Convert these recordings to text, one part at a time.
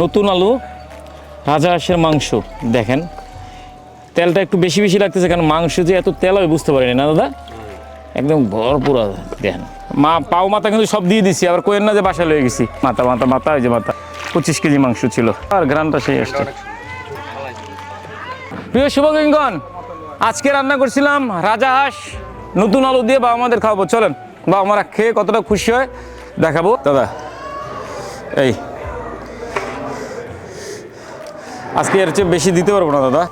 নতুন আলু রাজা হাঁসের মাংস, দেখেন। তেলটা একটু বেশি বেশি লাগতেছে, কারণ মাংস যে এত তেল আমি বুঝতে পারিনি, না দাদা? একদম ভরপুর দেখেন। মা, পাও মাথা কিন্তু সব দিয়ে দিছি, আবার কোয়েন না যে বাসায় লয়ে গেছি। মাথা মাথা মাথা ওই যে মাথা, পঁচিশ কেজি মাংস ছিল। আর গ্রানটা সেই আসছে। প্রিয় শুভকিঙ্কন আজকে রান্না করছিলাম রাজা হাঁস, নতুন আলু দিয়ে বাবা আমাদের খাওয়াবো। চলেন, বাবা মারা খেয়ে কতটা খুশি হয় দেখাবো। দাদা, এই আজকে এর চেয়ে বেশি দিতে পারব না দাদা।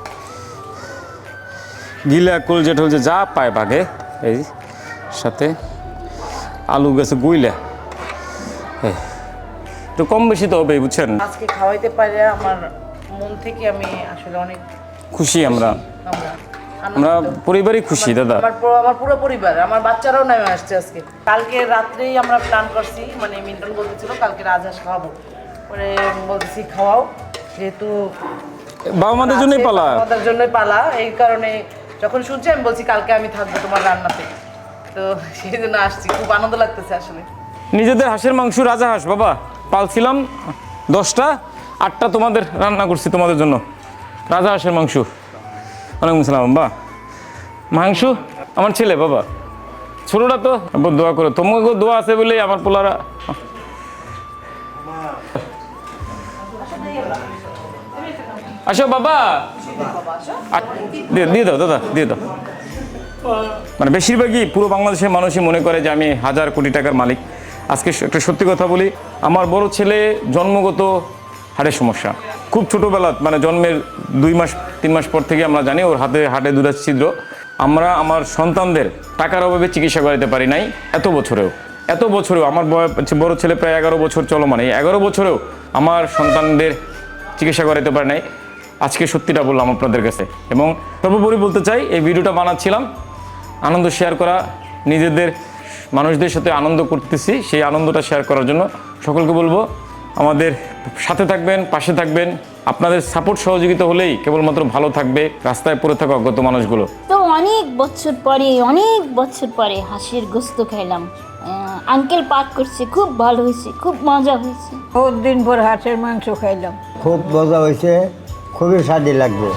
গিলা কলজে টলজে যা পায় বাঘে। এই সাথে আলু গেছে গুইলা। একটু কম বেশি তো হবে বুঝছেন? আজকে খাওয়াইতে পারে আমার মন থেকে আমি আসলে অনেক খুশি আমরা। আমরা পরিবারই খুশি দাদা। আমার পুরো আমার পুরো পরিবার আমার বাচ্চারাও নেমে আসছে আজকে। কালকে রাত্রেই আমরা প্ল্যান করছি মানে মিন্টন বলতেছিল কালকে রাজহাঁস খাওয়াবো। পরে বলতেছি খাওয়াও। যেহেতু বাবা মাদের জন্যই পালা? আমাদের জন্যই পালা। এই কারণে যখন শুনছি আমি বলছি কালকে আমি থাকব তোমার রান্নাতে। তো সেই জন্য আসছি। খুব আনন্দ লাগতেছে আসলে। নিজেদের হাঁসের মাংস রাজা হাঁস বাবা। পালছিলাম দশটা আটটা তোমাদের রান্না করছি তোমাদের জন্য। রাজা হাঁসের মাংস। ওয়ালাইকুম সালাম বা মাংস? আমার ছেলে বাবা। ছোটটা তো দোয়া করো। তোমাকে দোয়া আছে বলেই আমার পোলারা আসো বাবা। দিয়ে দাও, দাদা, দিয়ে দাও। মানে বেশিরভাগই পুরো বাংলাদেশের মানুষই মনে করে যে আমি হাজার কোটি টাকার মালিক। আজকে একটা সত্যি কথা বলি, আমার বড় ছেলে জন্মগত হাড়ের সমস্যা। খুব ছোটোবেলা মানে জন্মের দুই মাস, তিন মাস পর থেকে আমরা জানি ওর হাতে হাটে দুটা ছিদ্র। আমরা আমার সন্তানদের টাকার অভাবে চিকিৎসা করাতে পারি নাই, এত বছরেও। এত বছরেও, আমার বড় ছেলে প্রায় এগারো বছর চলমান। এই এগারো বছরেও আমার সন্তানদের চিকিৎসা করাইতে পারে নাই। আজকে সত্যিটা বললাম আপনাদের কাছে। এবং সর্বোপরি বলতে চাই, এই ভিডিওটা বানাচ্ছিলাম। আনন্দ শেয়ার করা, নিজেদের মানুষদের সাথে আনন্দ করতেছি, সেই আনন্দটা শেয়ার করার জন্য সকলকে বলব আমাদের সাথে থাকবেন পাশে থাকবেন। আপনাদের সাপোর্ট সহযোগিতা হলেই কেবলমাত্র ভালো থাকবে রাস্তায় পড়ে থাকা অজ্ঞত মানুষগুলো। তো অনেক বছর পরে অনেক বছর পরে হাসির গোস্ত খাইলাম। আঙ্কেল পাক করছে খুব ভালো হয়েছে খুব মজা হয়েছে। বহুত দিন পর হাঁসের মাংস খাইলাম। খুব মজা হয়েছে খুবই স্বাদি লাগবে।